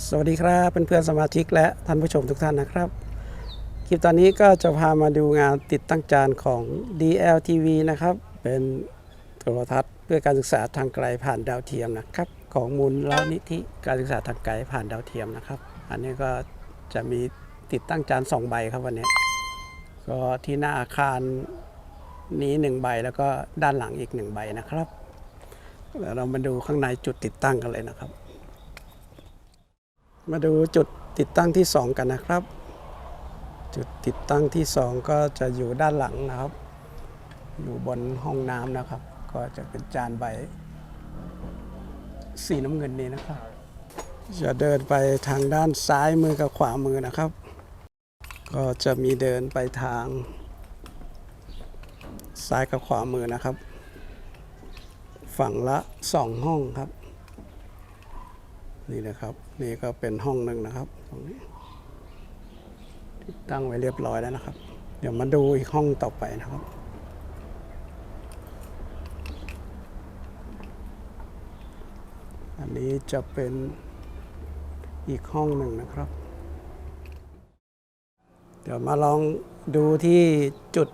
สวัสดีครับเพื่อนๆสมาชิกและท่านผู้ชมทุกท่านนะครับ คลิปตอนนี้ก็จะพามาดูงานติดตั้งจานของ DLTV นะครับ เป็นโทรทัศน์เพื่อการศึกษาทางไกลผ่านดาวเทียมนะครับ ของมูลลนิธิการศึกษาทางไกลผ่านดาวเทียมนะครับ อันนี้ก็จะมีติดตั้งจาน2ใบครับวันนี้ ก็ที่หน้าอาคารนี้1ใบแล้วก็ด้านหลังอีก1ใบนะครับเดี๋ยวเรามาดูข้างในจุดติดตั้งกันเลยนะครับ มาดูจุดติดตั้งที่ 2 กันนะครับ จุดติดตั้งที่ 2 ก็จะอยู่ด้านหลังนะครับ อยู่บนห้องน้ำนะครับ ก็จะเป็นจานใบ สีน้ำเงินนี้นะครับ จะเดินไปทางด้านซ้ายมือกับขวามือนะครับ ก็จะมีเดินไปทาง ซ้ายกับขวามือนะครับ ฝั่งละสองห้องครับ นี่นะครับ นี่ก็เป็นห้องหนึ่งนะครับตรงนี้ติดตั้งไว้เรียบร้อยแล้วนะครับ เดี๋ยวมาดูอีกห้องต่อไปนะครับอันนี้จะเป็นอีกห้องหนึ่งนะครับ เดี๋ยวมาลองดูที่จุด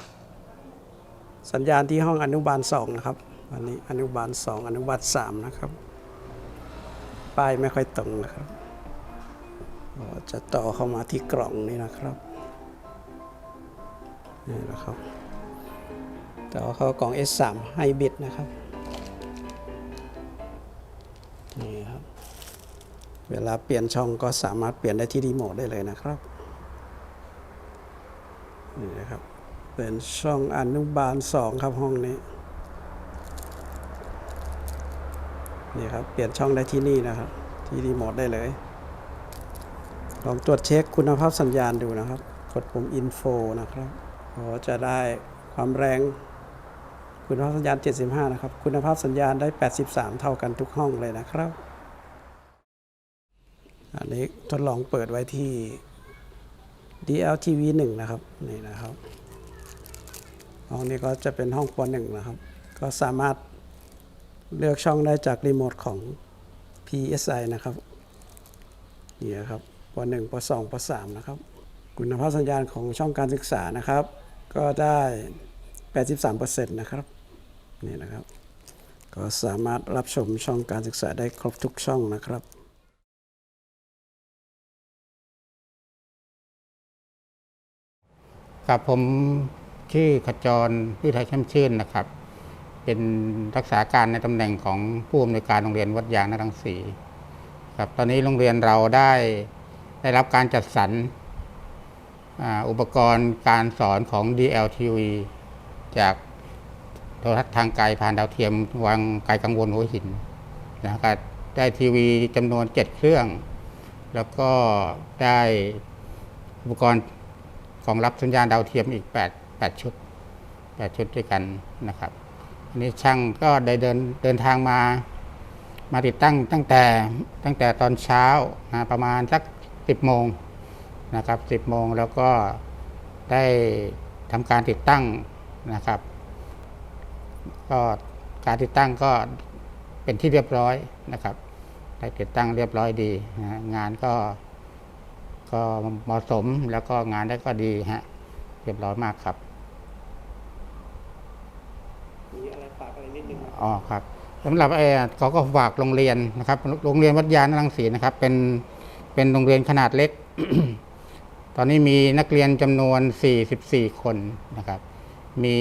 สัญญาณที่ห้องอนุบาลสองนะครับ อันนี้อนุบาลสองอนุบาลสามนะครับ ป้ายไม่ค่อยตรงนะครับ จะต่อเข้ามาที่กล่องนี้นะครับนี่นะครับ ต่อเข้ากล่อง S3 ไฮบริดนะครับนี่ครับ เวลาเปลี่ยนช่องก็สามารถเปลี่ยนได้ที่รีโมทได้เลยนะครับนี่นะครับ เป็นช่องอนุบาล 2 ครับห้องนี้ นี่ครับ เปลี่ยนช่องได้ที่นี่นะครับ ที่รีโมทได้เลย ลองตรวจเช็คคุณภาพสัญญาณดูนะครับ กดปุ่ม info นะครับก็จะได้ความแรง คุณภาพสัญญาณ 75 นะครับ คุณภาพสัญญาณได้ 83 เท่ากันทุกห้องเลยนะครับ อันนี้ทดลองเปิดไว้ที่ DLTV 1 นะครับ นี่นะครับ ห้องนี้ก็จะเป็นห้องป .1 นะครับ ก็สามารถ เลือกช่องได้จากรีโมทของ PSI นะครับนี่ครับป .1 ป .2 ป .3 นะครับ คุณภาพสัญญาณของช่องการศึกษานะครับ ก็ได้ 83%นะครับนี่นะครับ ก็สามารถรับชมช่องการศึกษาได้ครบทุกช่องนะครับครับผมชื่อขจรวิทัยช่ำชื่นนะครับ เป็นรักษาการในตำแหน่งของผู้อำนวยการโรงเรียนวัดยางนรังสีครับตอนนี้โรงเรียนเราได้ได้รับการจัดสรรอ,อุปกรณ์การสอนของ DLTV จากโทรทัศน์ทางไกลผ่านดาวเทียมวังไกลกังวลหัวหินนะครับได้ทีวีจำนวน 7 เครื่อง แล้วก็ได้อุปกรณ์ของรับสัญญาณดาวเทียมอีก 8 8 ชุด 8 ชุดด้วยกันนะครับ นนี้ช่างก็ได้เดินเดินทางมา มาติดตั้งตั้งแต่ตั้งแต่ตอนเช้านะประมาณสัก10โมงนะครับ10โมงแล้วก็ได้ทำการติดตั้งนะครับ ก็การติดตั้งก็เป็นที่เรียบร้อยนะครับ ได้ติดตั้งเรียบร้อยดีนะงานก็ก็เหมาะสมแล้วก็งานได้ก็ดีฮะเรียบร้อยมากครับ มีอะไร ฝากอะไรนิดนึงอ๋อครับสำหรับเออเขาก็ฝากโรงเรียนนะครับ โรงเรียนวัดยานรังสีนะครับ เป็นเป็นโรงเรียนขนาดเล็ก ตอนนี้มีนักเรียนจำนวน 44 คนนะครับ มี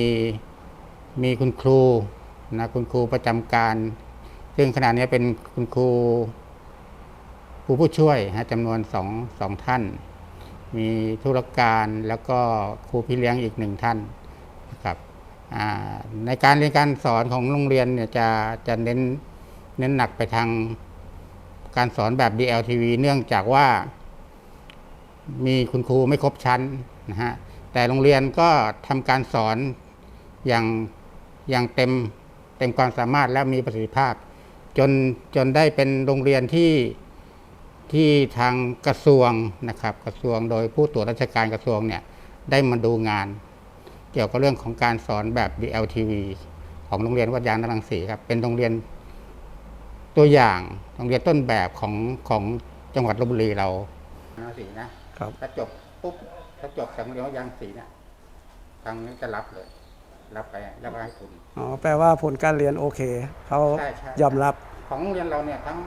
มีคุณครูนะคุณครูประจำการ ซึ่งขณะนี้เป็นคุณครูครูผู้ช่วยฮะจำนวนสองสองท่าน มีธุรการแล้วก็ครูพี่เลี้ยงอีกหนึ่งท่านนะครับ ในการเรียนการสอนของโรงเรียนเนี่ยจะจะเน้นเน้นหนักไปทางการสอนแบบ DLTV เนื่องจากว่า มีคุณครูไม่ครบชั้นนะฮะแต่โรงเรียนก็ทำการสอนอย่างอย่างเต็มเต็มความสามารถและมีประสิทธิภาพ จนจนได้เป็นโรงเรียนที่ที่ทางกระทรวงนะครับ กระทรวงโดยผู้ตรวจราชการกระทรวงเนี่ยได้มาดูงาน กี่ยวกับเรื่องของการสอนแบบ DLTV ของโรงเรียนวัดยางนรังสีครับ เป็นโรงเรียนตัวอย่างโรงเรียนต้นแบบของของจังหวัดลบบุรีเราสีนะครับถ้าจบปุ๊บถ้าจบจากโรงเรียนวัดยางสีเนี่ยทางนี้จะรับเลย รับไปแล้วก็ให้ทุนอ๋อแปลว่าผลการเรียนโอเคเขาใช่ใช่ยอมรับของโรงเรียนเราเนี่ยทั้ง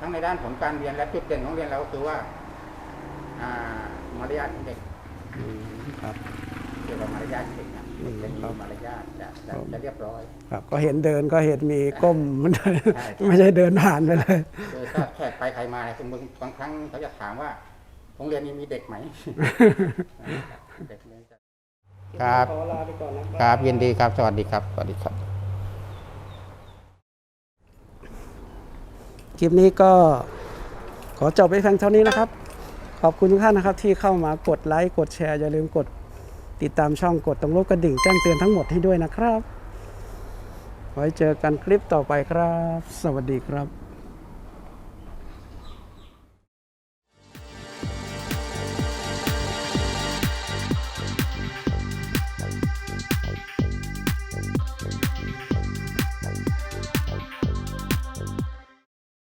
ทั้งในด้านผลการเรียนและจุดเด่นของโรงเรียนเราก็คือว่า อ่ามารยาทของเด็กครับ เกี่ยวกับมารยาทของเด็กนะอืมจะมีครับมารยาทจะจะจะเรียบร้อย ครับก็เห็นเดินก็เห็นมีก้มใช่ใช่ไม่ใช่เดินผ่านไปเลยคือถ้าแขกไปใครมาเนี่ยคุณบางบางครั้งเขาจะถามว่าโรงเรียนนี้มีเด็กไหมเด็กเรียนจะครับขอลาไปก่อนนะครับยินดีครับ สวัสดีครับสวัสดีครับ คลิปนี้ก็ขอจบไปเพียงเท่านี้นะครับ ขอบคุณทุกท่านนะครับที่เข้ามากดไลค์กดแชร์อย่าลืมกด ติดตามช่องกดตรงรูปกระดิ่งแจ้งเตือนทั้งหมดให้ด้วยนะครับ ไว้เจอกันคลิปต่อไปครับ สวัสดีครับ